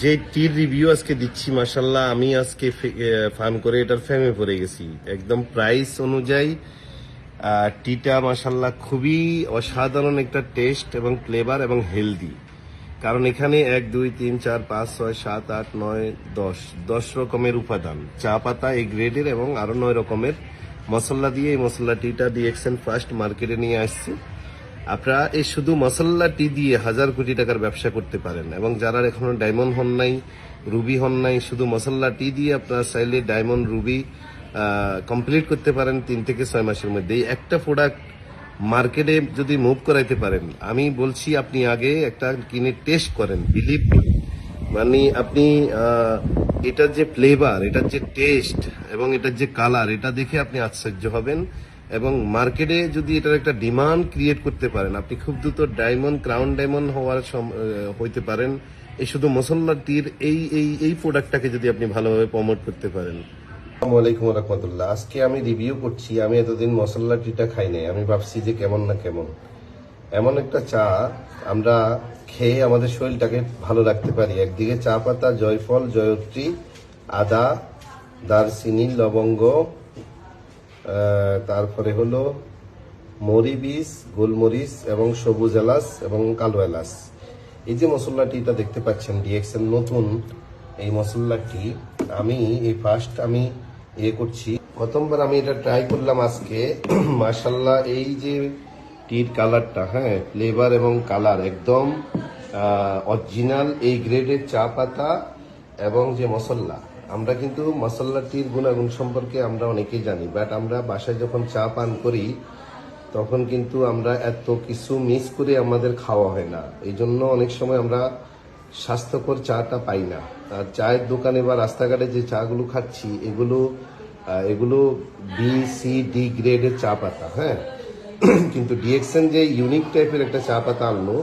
যে টির রিভিউ আজকে দিচ্ছি মাসাল্লাহ আমি আজকে ফান করে এটার ফ্যামে পড়ে গেছি। একদম প্রাইস অনুযায়ী টিটা মাসাল্লাহ খুবই অসাধারণ একটা টেস্ট এবং ফ্লেভার এবং হেলদি কারণ এখানে এক, দুই, তিন, চার, পাঁচ, ছয়, সাত, আট, নয়, দশ দশ রকমের উপাদান। চা পাতা এই গ্রেডের এবং আরও নয় রকমের মশলা দিয়ে এই মশলা টিটা ডিএক্সএন ফার্স্ট মার্কেটে নিয়ে আসছে। আপনারা এই শুধু মশলা টি দিয়ে হাজার কোটি টাকার ব্যবসা করতে পারেন এবং যারা এখনও ডায়মন্ড হন নাই, রুবি হন নাই, শুধু মশলা টি দিয়ে আপনারা চাইলে ডায়মন্ড, রুবি কমপ্লিট করতে পারেন তিন থেকে ছয় মাসের মধ্যে এই একটা প্রোডাক্ট মার্কেটে যদি মুভ করাইতে পারেন, আমি বলছি আপনি আগে একটা কিনে টেস্ট করেন বিলিভ মানে আপনি এটার যে ফ্লেভার এটার যে টেস্ট এবং এটার যে কালার এটা দেখে আপনি আশ্চর্য হবেন। এবং মার্কেটে যদি এটার একটা ডিমান্ড ক্রিয়েট করতে পারেন, আপনি খুব দ্রুত ডায়মন্ড, ক্রাউন ডায়মন্ড হওয়ার হইতে পারেন। এই শুধু মশলা টির এই এই এই প্রোডাক্টটাকে যদি আপনি ভালোভাবে প্রমোট করতে পারেন। আলাইকুম রহমতুল্লাহ। আজকে আমি রিভিউ করছি, আমি এতদিন মশলা টিটা খাই নাই। আমি ভাবছি যে কেমন না কেমন। এমন একটা চা আমরা খেয়ে আমাদের শরীরটাকে ভালো রাখতে পারি। একদিকে চা পাতা, জয়ফল, জয়ত্রী, আদা, দারচিনি, লবঙ্গ তারপরে হলো মরি বীজ গোলমরিচ এবং সবুজ এলাচ এবং কালো এলাচ। এই যে মশলাটিটা দেখতে পাচ্ছেন ডিএক্সের নতুন এই মশলাটি, আমি এই ফার্স্ট আমি ইয়ে করছি। প্রথমবার আমি এটা ট্রাই করলাম আজকে। মাশাল্লাহ এই যে টির কালারটা হ্যাঁ ফ্লেভার এবং কালার একদম অরিজিনাল এই গ্রেডের চা পাতা এবং যে মশলা আমরা কিন্তু মশলা টির গুণাগুণ সম্পর্কে আমরা অনেকেই জানি বাট আমরা বাসায় যখন চা পান করি, তখন কিন্তু আমরা এত কিছু মিস করে আমাদের খাওয়া হয় না। এই জন্য অনেক সময় আমরা স্বাস্থ্যকর চাটা পাই না। আর চায়ের দোকানে বা রাস্তাঘাটে যে চাগুলো খাচ্ছি, এগুলো এগুলো বি সি ডি গ্রেডের চা পাতা হ্যাঁ? কিন্তু ডিএক্সএন যে ইউনিক টাইপের একটা চা পাতা আনলো